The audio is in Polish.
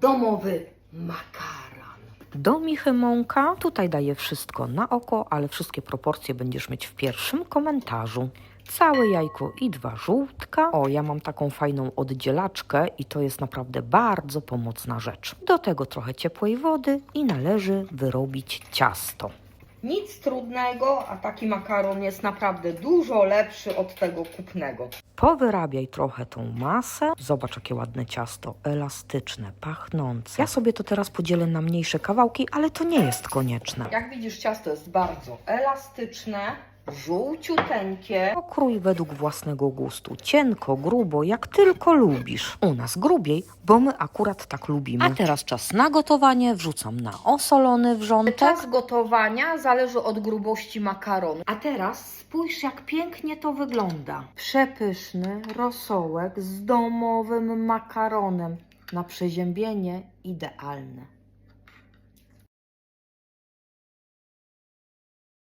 domowy makaron. Do michy mąka, tutaj daję wszystko na oko, ale wszystkie proporcje będziesz mieć w pierwszym komentarzu. Całe jajko i dwa żółtka. O, ja mam taką fajną oddzielaczkę i to jest naprawdę bardzo pomocna rzecz. Do tego trochę ciepłej wody i należy wyrobić ciasto. Nic trudnego, a taki makaron jest naprawdę dużo lepszy od tego kupnego. Powyrabiaj trochę tą masę. Zobacz, jakie ładne ciasto. Elastyczne, pachnące. Ja sobie to teraz podzielę na mniejsze kawałki, ale to nie jest konieczne. Jak widzisz, ciasto jest bardzo elastyczne, żółciuteńkie. Pokrój według własnego gustu. Cienko, grubo, jak tylko lubisz. U nas grubiej, bo my akurat tak lubimy. A teraz czas na gotowanie. Wrzucam na osolony wrzątek. Czas gotowania zależy od grubości makaronu. A teraz spójrz, jak pięknie to wygląda. Przepyszny rosołek z domowym makaronem. Na przeziębienie idealny.